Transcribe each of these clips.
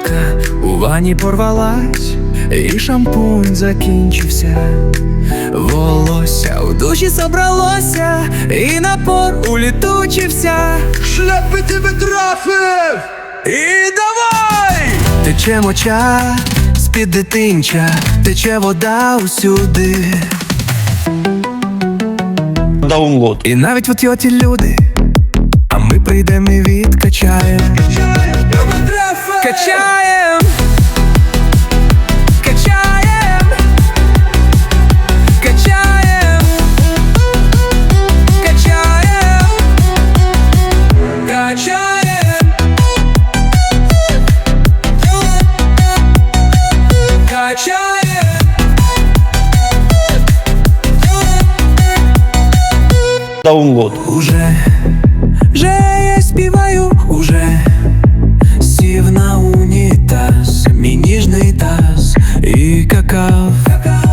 щотка у вані порвалась, і шампунь закінчився. Волосся у душі собралося, і напор улітучився. Шлях би тебе трафив! І давай! Тече моча з-під дитинча, тече вода усюди. Даунлод. І навіть от йоті люди, а ми прийдемо і відкачаємо. Качаем. Качаем. Качаем. Качаем. Качаем. Качаем, качаем. Download. Уже какав,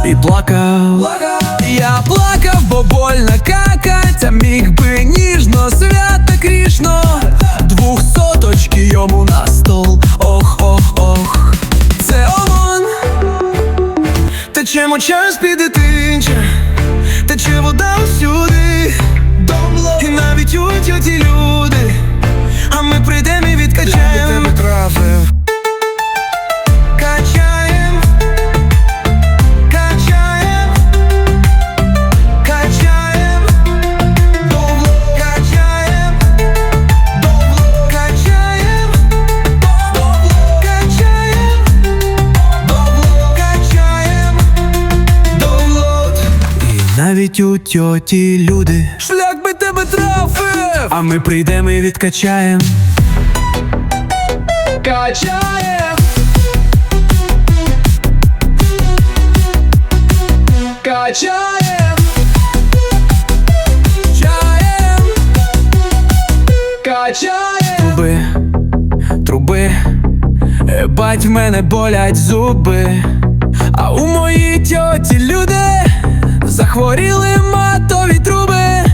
і плакав. Я плакав, бо больно какать, а міг би ніжно, свято крішно, двохсоточки йому на стол. Ох, ох, ох, це ОМОН Тече моча з-під дитинча, тече вода усюди. І навіть у тьоті люди, навіть у тьоті люди. Шлях би тебе трафив, а ми прийдемо і відкачаєм. Качаєм. Качаєм. Чаєм. Качаєм. Труби, труби, е, бать в мене болять зуби. А у моїй тьоті люди захворіли матові труби.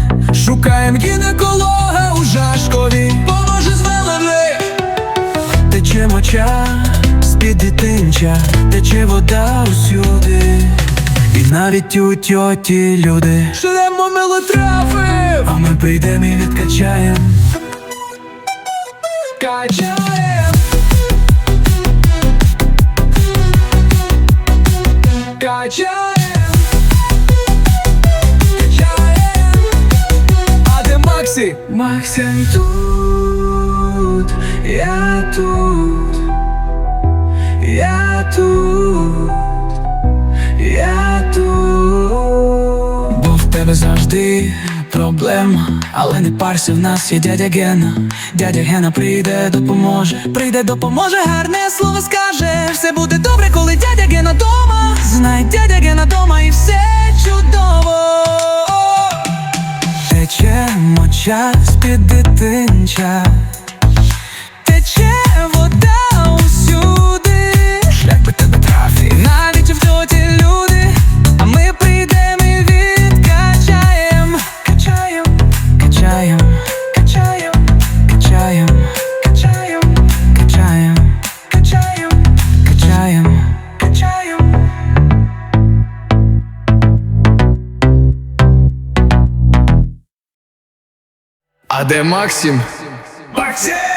Шукаєм гінеколога у Жашкові. Поможе з. Тече моча з-під дитинча, тече вода усюди. І навіть у тьоті люди. Шлемо милотрафив, а ми прийдемо і відкачаєм. Качаєм. Качаєм. Качаєм. Максі тут, я тут, я тут, я тут. Бо в тебе завжди проблема, але не парся, в нас є дядя Гена. Дядя Гена прийде, допоможе. Прийде, допоможе, гарне слово скаже. Все буде добре, коли дядя Гена дома. Знай, дядя Гена дома і все чудово. Тече моча the thing, child. А де Максим? Максим!